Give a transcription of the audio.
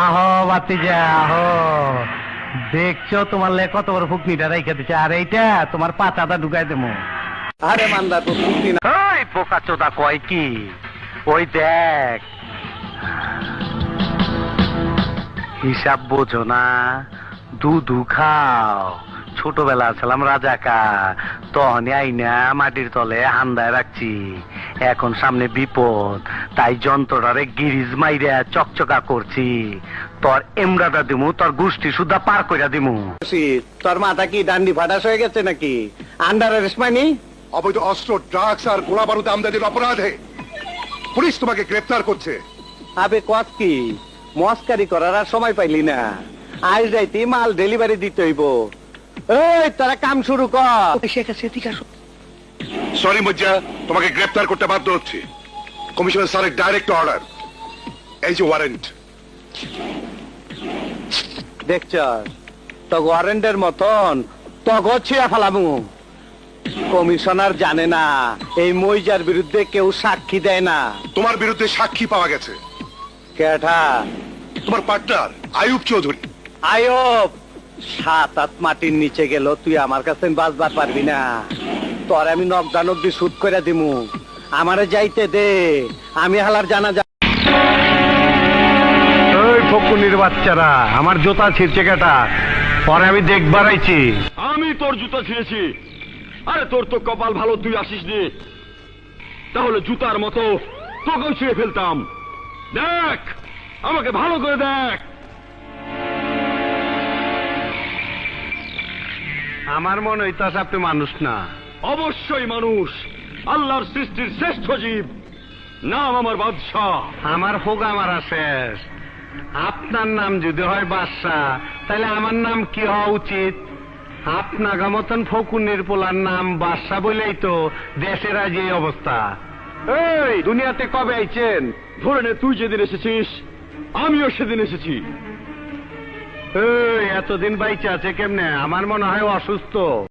আহো বাতিজা আহো। দেখছ তোমার লে কত বড় ফুকনিটা রেখে দিচ্ছে আর এইটা তোমার পাতাটা ঢুকাই দেবো। আরে মান্দা তো ফুকনি না। ওই পোকা চোদা কয় কি? ওই দেখ। হিসাব বোঝো না দুধু খাও। ছোটবেলা ছিলাম রাজাকা তখনই আইনা মাটির তলে হান্দায় রাখছি। এখন সামনে বিপদ তাই যন্ত্রটারে গিরিজ মাইরা চকচকা করছি। তোর এমরাটা দিমু তোর গোষ্ঠী সুদ্ধা পার কইরা দিমু। তোর মাথা কি ডান্ডি ফাটাস হয়ে গেছে নাকি? আন্ডার রেশমানি অবৈধ অস্ত্র ড্রাগস আর গোলা বারুদ আমদানির অপরাধে। পুলিশ তোমাকে গ্রেফতার করছে। আবে কত কি? মস্কারি করার আর সময় পাইলি না। আজ যাইতে মাল ডেলিভারি দিতে হইব। এই তারা কাম শুরু কর। সরি মজ্জা তোমাকে গ্রেফতার করতে বাধ্য হচ্ছে। কমিশনার স্যারের ডাইরেক্ট অর্ডার এই যে ওয়ারেন্ট দেখছ তো ওয়ারেন্টের মতন তগ ছিঁড়া ফেলামু কমিশনার জানে না এই মইজার বিরুদ্ধে কেউ সাক্ষী দেয় না। তোমার বিরুদ্ধে সাক্ষী পাওয়া গেছে। কেঠা? তোমার পার্টনার আয়ুব চৌধুরী। আয়ব সাত আট মাটির নিচে গেল তুই আমার কাছে বাঁচবার পারবি না। তোর আমি নকদা নকদি শুট করে দিমু। আমারে যাইতে দে। আমি হালার জানা যা ওই ফকুনির বাচ্চারা আমার জোতা ছিঁড়ছে কেটা। পরে আমি দেখবার আইছি। আমি তোর জুতা ছিঁড়েছি। আরে তোর তো কপাল ভালো তুই আসিস নি। তাহলে জুতার মতো তোকেও ছিঁড়ে ফেলতাম। দেখ আমাকে ভালো করে দেখ। আমার মনে হইতাছে আপনি মানুষ না। অবশ্যই মানুষ। আল্লাহর সৃষ্টির শ্রেষ্ঠ জীব। নাম আমার বাদশাহ। আমার হোগা মারা শেষ আপনার নাম যদি হয় বাদশাহ তাহলে আমার নাম কি হওয়া উচিত? আপনাগা মতন ফকুনের পোলার নাম বাদশাহ বলেই তো দেশের আজ এই অবস্থা। এই দুনিয়াতে কবে আইছেন? ধরে নে তুই যেদিন এসেছিস আমিও সেদিন এসেছি। এই এতদিন বাইচে আছে কেমনে? আমার মনে হয় অসুস্থ।